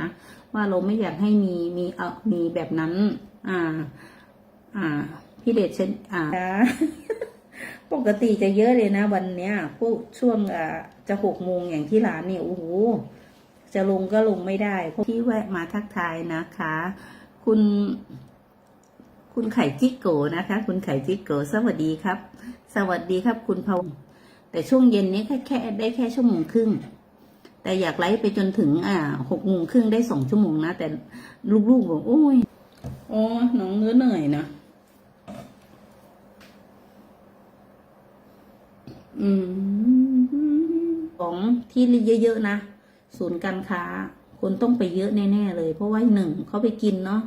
นะว่าเราไม่อยากให้มีมีเออมีแบบนั้น อ่า อ่า พี่เดชเช่นอ่า ปกติจะเยอะเลยนะ วันเนี้ยพวกช่วงอ่าจะหกโมงอย่างที่ร้านเนี่ยโอ้โหจะลงก็ลงไม่ได้เพราะที่แวะมาทักทายนะคะ คุณ คุณไข่จิกโกนะคะ คุณไข่จิกโกสวัสดีครับ สวัสดีครับ คุณพงษ์แต่ช่วงเย็นนี้แค่แค่ได้แค่ชั่วโมงครึ่ง แต่อยากไลฟ์ไปจนถึง อ่าหกโมงครึ่งได้สองชั่วโมงนะ แต่ลูกๆบอกโอ้ยโอ้น้องเนื้อเหนื่อยนะ อืมของที่เยอะๆนะ ศูนย์การค้า คนต้องไปเยอะแน่ ๆ เลย เพราะว่าหนึ่งเขาไปกินเนาะ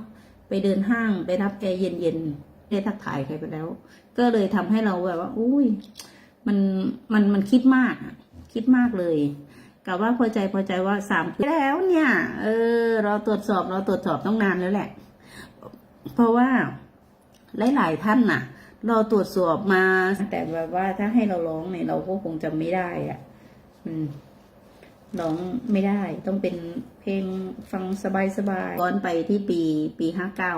ไปเดินห้างไปรับแอร์เย็นๆได้ทักทายใครไปแล้ว ก็เลยทำให้เราแบบว่า อุ้ย มันมันมันคิดมากคิดมากเลย กับว่าพอใจพอใจว่าสามปีแล้วเนี่ย เออ เราตรวจสอบเราตรวจสอบต้องนานแล้วแหละ เพราะว่าหลายๆท่านน่ะ เราตรวจสอบมา แต่แบบว่าถ้าให้เราร้องเนี่ยเราก็คงจำไม่ได้อะ อืมร้องไม่ได้ ต้องเป็นเพลงฟังสบายๆย้อนไปที่ปีปีห้าเก้า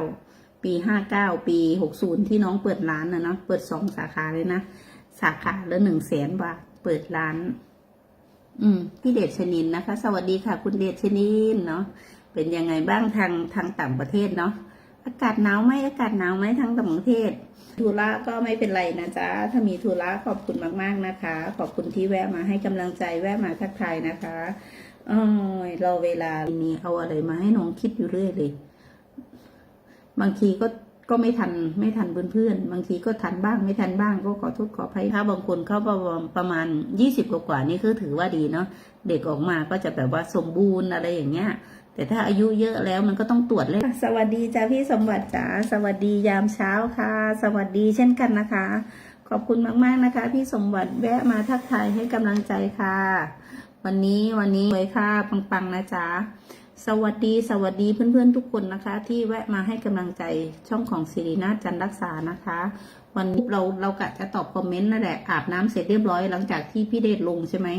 ปีห้าเก้าปีหกศูนย์ที่น้องเปิดร้านนะเนาะเปิดสองสาขาเลยนะ สาขาละหนึ่งแสนบาทเปิดร้าน อืมพี่เดชชนินนะคะ สวัสดีค่ะ คุณเดชชนินเนาะเป็นยังไงบ้างทางทางต่างประเทศเนาะอากาศหนาวไหมอากาศหนาวไหมทางต่างประเทศธุระก็ไม่เป็นไรนะจ๊ะถ้ามีธุระขอบคุณมากๆนะคะ ขอบคุณที่แวะมาให้กำลังใจแวะมาทักทายนะคะโอ้ยเราเวลานี้เอาอะไรมาให้น้องคิดอยู่เรื่อยเลย บางทีก็ ก็ไม่ทันไม่ทันเพื่อนๆบางทีก็ทันบ้างไม่ทันบ้างก็ขอโทษขออภัยถ้าบางคนเขาประมาณประมาณยี่สิบกว่านี่คือถือว่าดีเนาะเด็กออกมาก็จะแบบว่าสมบูรณ์อะไรอย่างเงี้ยแต่ถ้าอายุเยอะแล้วมันก็ต้องตรวจเลยสวัสดีจ้าพี่สมบัติจ๋าสวัสดียามเช้าค่ะ สวัสดีเช่นกันนะคะ ขอบคุณมากๆนะคะ พี่สมบัติแวะมาทักทายให้กำลังใจค่ะ วันนี้วันนี้ไว้ค่ะปังๆนะจ๊ะ สวัสดีสวัสดีเพื่อนๆทุกคนนะคะ ที่แวะมาให้กำลังใจช่องของสิรินาจันรักษานะคะ วันนี้เราเรากะจะตอบคอมเมนต์นั่นแหละอาบน้ำเสร็จเรียบร้อยหลังจากที่พี่เดชลงใช่ไหม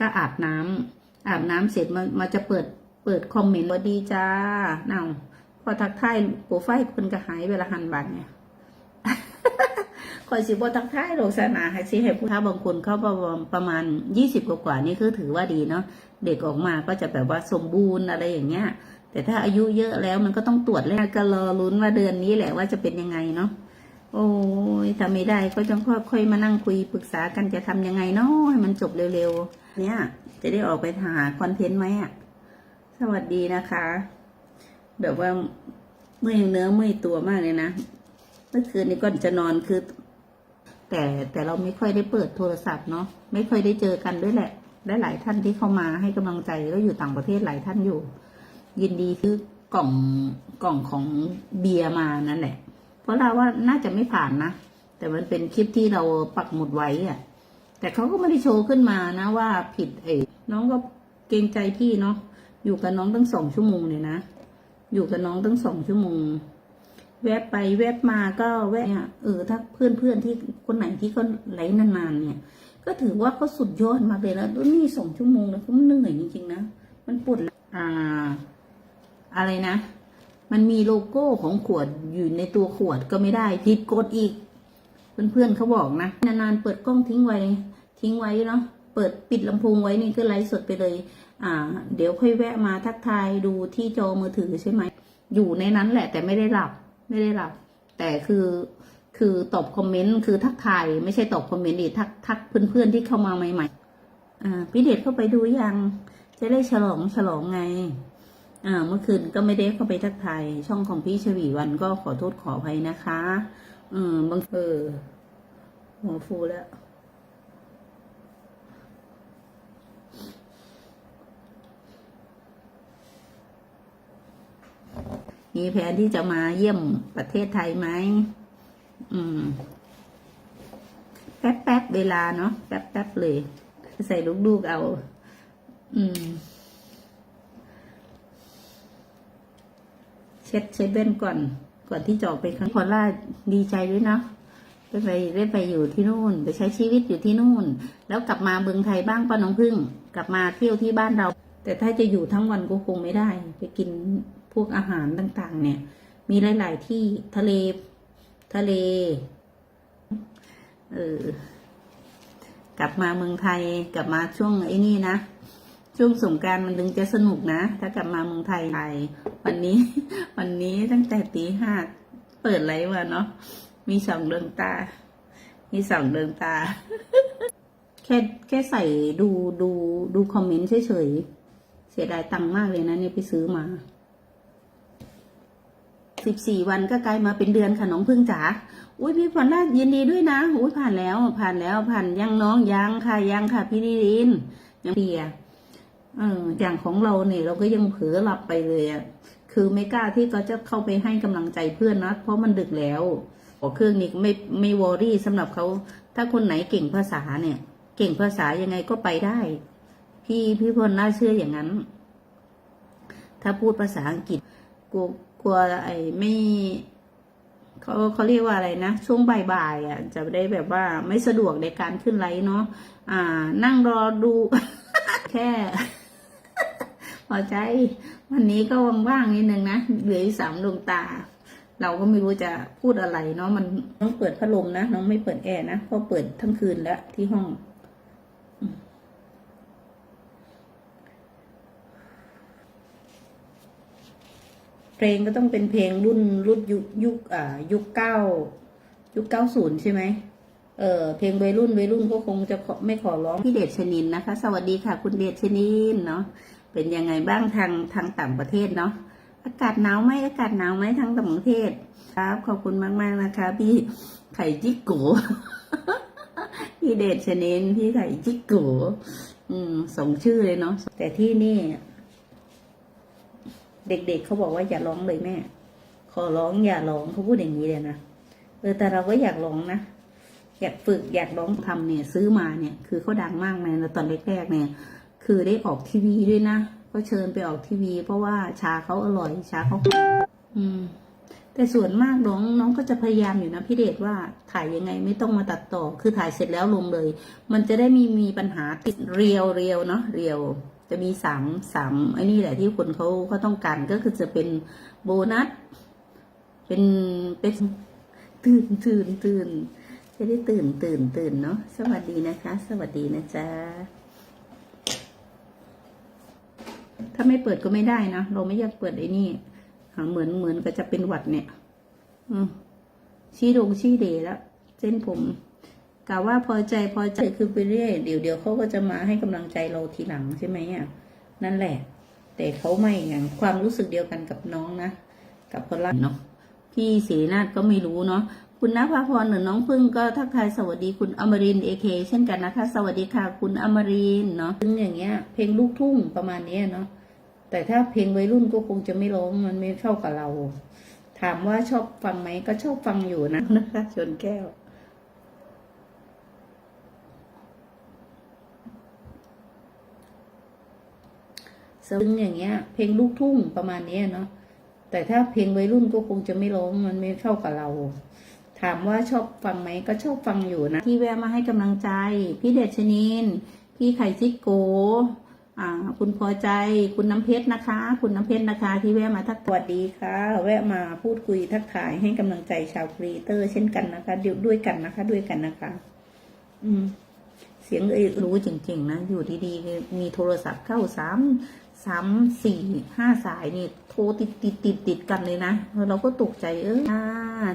ก็อาบน้ำอาบน้ำเสร็จมามาจะเปิดเปิดคอมเมนต์สวัสดีจ้าเนาพอทักทายโปรไฟล์คนก็หายเวลาหันบัตรเนี่ย คอยสิบทักทายโลกสนาให้สิให้ผู้ท้าบางคนเขาประมาณประมาณยี่สิบกว่านี่คือถือว่าดีเนาะเด็กออกมาก็จะแบบว่าสมบูรณ์อะไรอย่างเงี้ย แต่ถ้าอายุเยอะแล้วมันก็ต้องตรวจแล้วก็รอลุ้นว่าเดือนนี้แหละว่าจะเป็นยังไงเนาะโอ้ยถ้าไม่ได้ก็ต้องค่อยๆมานั่งคุยปรึกษากันจะทำยังไงเนาะให้มันจบเร็วๆ เนี่ย จะได้ออกไปหาคอนเทนต์ไหมอะ สวัสดีนะคะ แบบว่าเมื่อยเนื้อเมื่อยตัวมากเลยนะ เมื่อคืนนี้ก่อนจะนอนคือ แต่แต่เราไม่ค่อยได้เปิดโทรศัพท์เนาะไม่ค่อยได้เจอกันด้วยแหละและหลายท่านที่เข้ามาให้กำลังใจก็อยู่ต่างประเทศหลายท่านอยู่ ยินดีซื้อกล่องกล่องของเบียร์มานั่นแหละ เพราะเราว่าน่าจะไม่ผ่านนะแต่มันเป็นคลิปที่เราปักหมุดไว้อะแต่เขาก็ไม่ได้โชว์ขึ้นมานะว่าผิดเอน้องก็เกรงใจพี่เนาะอยู่กับน้องตั้งสองชั่วโมงเลยนะอยู่กับน้องตั้งสองชั่วโมง แวบไปแวบมาก็แวะเนี่ยเออถ้าเพื่อนเพื่อนๆที่คนไหนที่เขาไหลนานๆเนี่ย ก็ถือว่าเขาสุดยอดมากเลยแล้วนี่สองชั่วโมงแล้วก็มันเหนื่อยจริงๆนะมันปวดอ่า อะไรนะ มันมีโลโก้ของขวดอยู่ในตัวขวดก็ไม่ได้ผิดกฎอีก เพื่อนๆเขาบอกนะนานๆเปิดกล้องทิ้งไว้ ทิ้งไว้เนาะเปิดปิดลำโพงไว้นี่ก็ไลฟ์สดไปเลย อ่า เดี๋ยวค่อยแวะมาทักทายดูที่จอมือถือใช่ไหมอยู่ในนั้นแหละแต่ไม่ได้หลับ ไม่ได้หลับ แต่คือคือตอบคอมเมนต์คือทักทายไม่ใช่ตอบคอมเมนต์ดิทักทักเพื่อนๆที่เข้ามาใหม่ๆอ่าพี่เดชเข้าไปดูยังจะได้ฉลองฉลองไง อ่า เมื่อคืนก็ไม่ได้เข้าไปทักทายช่องของพี่ชวีวันก็ขอโทษขออภัยนะคะ อืมบางเออหัวฟูแล้ว มีแผนที่จะมาเยี่ยมประเทศไทยไหมอืม แป๊บแป๊บเวลาเนาะแป๊บแป๊บเลย ใส่ลูกๆเอา อืม เช็ดเช็ดเบ้นก่อน ก่อนที่จะออกไปครั้งพอล่าดีใจด้วยเนาะได้ไปได้ไปอยู่ที่นู่น ไปใช้ชีวิตอยู่ที่นู่น แล้วกลับมาเมืองไทยบ้างป้าน้องพึ่ง กลับมาเที่ยวที่บ้านเรา แต่ถ้าจะอยู่ทั้งวันก็คงไม่ได้ ไปกิน วกอาหารต่างๆ เนี่ย มีหลาย ๆ ที่ทะเลทะเล เออกลับมาเมืองไทยกลับมาช่วงไอ้นี่นะช่วงสงการมันถึงจะสนุกนะ ถ้ากลับมาเมืองไทยไทยวันนี้ วันนี้ตั้งแต่ตีห้าเปิดไลฟ์มาเนาะมีสองดวงตา มีสองดวงตา แค่แค่ใส่ดูดูดูคอมเมนต์เฉยๆเสียดายตังค์มากเลยนะเนี่ยไปซื้อมา สิบสี่วันก็กลายมาเป็นเดือนค่ะน้องพึ่งจ๋าอุ้ยพี่พรน่ายินดีด้วยนะอุ้ยผ่านแล้วผ่านแล้วผ่านยังน้องยังค่ะยังค่ะ พี่นิรินยังเปียเอออย่างของเราเนี่ยเราก็ยังเผลอหลับไปเลยอะคือไม่กล้าที่ก็จะเข้าไปให้กำลังใจเพื่อนนะเพราะมันดึกแล้วออกเครื่องนี้ไม่ไม่วอรี่สำหรับเขาถ้าคนไหนเก่งภาษาเนี่ย เก่งภาษายังไงก็ไปได้ พี่พี่พลน่าเชื่ออย่างนั้น ถ้าพูดภาษาอังกฤษกลัว กลัวไอ้ไม่เขาเขาเรียกว่าอะไรนะช่วงบ่ายๆอะ จะได้แบบว่าไม่สะดวกในการขึ้นไลฟ์เนาะอ่า นั่งรอดู แค่พอใจ วันนี้ก็ว่างๆนิดนึงนะเหลืออีกสามดวงตา เราก็ไม่รู้จะพูดอะไรเนาะมันน้องเปิดพัดลมนะน้องไม่เปิดแอร์นะเพราะเปิดทั้งคืนแล้วที่ห้อง เพลงก็ต้องเป็นเพลงรุ่นรุ่นยุคยุคอ่ายุคเก้ายุคเก้าศูนย์ใช่ไหมเออเพลงวัยรุ่นวัยรุ่นก็คงจะขไม่ขอร้องพี่เดชชนินนะคะ สวัสดีค่ะ คุณเดชชนินเนาะเป็นยังไงบ้างทางทางต่างประเทศเนาะอากาศหนาวไหมอากาศหนาวไหมทางต่างประเทศ ครับ ขอบคุณมากมากนะคะ พี่ไข่จิกโกพี่เดชชนินพี่ไข่จิกโกอืมสองชื่อเลยเนาะแต่ที่นี่ เด็กๆเขาบอกว่าอย่าร้องเลยแม่ ขอร้องอย่าร้องเขาพูดอย่างนี้เลยนะเออแต่เราก็อยากร้องนะอยากฝึกอยากร้องทำเนี่ย ซื้อมาเนี่ย คือเขาดังมากในตอนแรกๆเนี่ย คือได้ออกทีวีด้วยนะก็เชิญไปออกทีวี เพราะว่าชาเขาอร่อยชาเขาอืม แต่ส่วนมากน้องน้องก็จะพยายามอยู่นะพี่เดชว่าถ่ายยังไงไม่ต้องมาตัดต่อ คือถ่ายเสร็จแล้วลงเลย มันจะได้มีมีปัญหาติดเรียวเรียวเนาะเรียว จะมีสามสามไอ้นี่แหละที่คนเขาเขาต้องการก็คือจะเป็นโบนัส เป็นเป็นตื่นตื่นตื่นจะได้ตื่นตื่นตื่นเนาะสวัสดีนะคะ สวัสดีนะจ๊ะถ้าไม่เปิดก็ไม่ได้นะเราไม่อยากเปิดไอ้นี่อ่าเหมือนเหมือนก็จะเป็นหวัดเนี่ย อืมชี้ดงชี้เดแล้ว เส้นผม กะว่าพอใจพอใจคือไปเรื่อยเดี๋ยวเดี๋ยวเขาก็จะมาให้กำลังใจเราทีหลังใช่ไหมอะนั่นแหละ แต่เขาไม่อย่างความรู้สึกเดียวกันกับน้องนะกับคนรักเนาะพี่ศรีนาฏก็ไม่รู้เนาะคุณนภาพรหรือน้องพึ่งก็ทักทายสวัสดีคุณอมรินเอเคเช่นกันนะคะ สวัสดีค่ะคุณอมรินเนาะซึ่งอย่างเงี้ย เพลงลูกทุ่งประมาณเนี้ยเนาะแต่ถ้าเพลงวัยรุ่นก็คงจะไม่ร้องมันไม่เข้ากับเรา ถามว่าชอบฟังไหมก็ชอบฟังอยู่นะนะคะชนแก้ว ซึ่งอย่างเงี้ย เพลงลูกทุ่งประมาณนี้เนาะแต่ถ้าเพลงวัยรุ่นก็คงจะไม่ร้องมันไม่เข้ากับเรา ถามว่าชอบฟังไหมก็ชอบฟังอยู่นะที่แวะมาให้กำลังใจ พี่เดชนินพี่ไข่จิกโกอ่า คุณพอใจคุณน้ำเพชรนะคะ คุณน้ำเพชรนะคะ ที่แวะมาทักสวัสดีค่ะ แวะมาพูดคุยทักทายให้กำลังใจชาวครีเอเตอร์ เช่นกันนะคะเดี๋ยวด้วยกันนะคะ ด้วยกันนะคะ อืมเสียงเอ้ยรู้จริงๆนะ อยู่ดีๆ มีโทรศัพท์เข้าสาม สามสี่ห้าสายนี่โทรติดติดติดติดกันเลยนะเราก็ตกใจเออค่ะ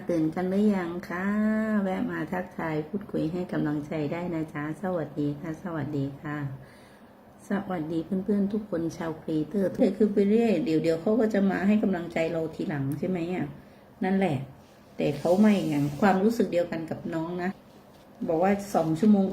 ตื่นกันหรือยังคะแวะมาทักทายพูดคุยให้กำลังใจได้นะจ๊ะสวัสดีค่ะ สวัสดีค่ะ สวัสดีเพื่อนๆทุกคนชาวครีเอเตอร์ทุกคนคือไปเรื่อยเดี๋ยวเดี๋ยวเขาก็จะมาให้กำลังใจเราทีหลังใช่ไหมอะนั่นแหละ แต่เขาไม่อย่างความรู้สึกเดียวกันกับน้องนะ บอกว่าสองชั่วโมงก็